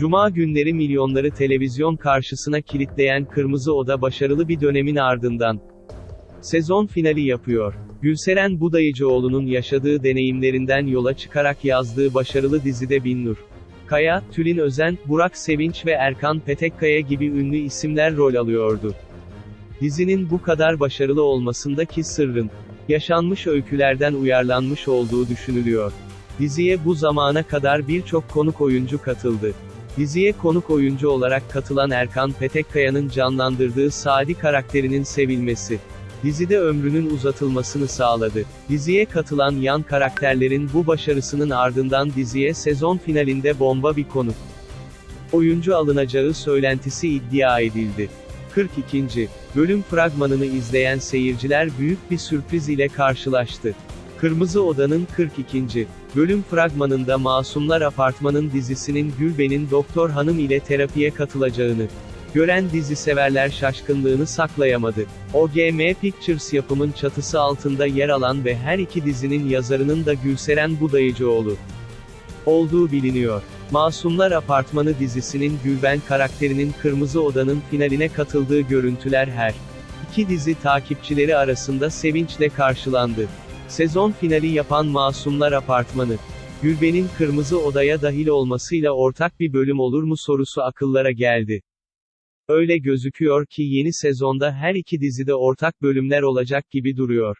Cuma günleri milyonları televizyon karşısına kilitleyen Kırmızı Oda başarılı bir dönemin ardından sezon finali yapıyor. Gülseren Budayıcıoğlu'nun yaşadığı deneyimlerinden yola çıkarak yazdığı başarılı dizide Binnur Kaya, Tülin Özen, Burak Sevinç ve Erkan Petekkaya gibi ünlü isimler rol alıyordu. Dizinin bu kadar başarılı olmasındaki sırrın, yaşanmış öykülerden uyarlanmış olduğu düşünülüyor. Diziye bu zamana kadar birçok konuk oyuncu katıldı. Diziye konuk oyuncu olarak katılan Erkan Petekkaya'nın canlandırdığı Sadi karakterinin sevilmesi, dizide ömrünün uzatılmasını sağladı. Diziye katılan yan karakterlerin bu başarısının ardından diziye sezon finalinde bomba bir konuk oyuncu alınacağı söylentisi iddia edildi. 42. bölüm fragmanını izleyen seyirciler büyük bir sürpriz ile karşılaştı. Kırmızı Oda'nın 42. bölüm fragmanında Masumlar Apartmanın dizisinin Gülben'in Doktor Hanım ile terapiye katılacağını gören dizi severler şaşkınlığını saklayamadı. OGM Pictures yapımın çatısı altında yer alan ve her iki dizinin yazarının da Gülseren Budayıcıoğlu olduğu biliniyor. Masumlar Apartmanı dizisinin Gülben karakterinin Kırmızı Oda'nın finaline katıldığı görüntüler her iki dizi takipçileri arasında sevinçle karşılandı. Sezon finali yapan Masumlar Apartmanı, Gülben'in Kırmızı Oda'ya dahil olmasıyla ortak bir bölüm olur mu sorusu akıllara geldi. Öyle gözüküyor ki yeni sezonda her iki dizide ortak bölümler olacak gibi duruyor.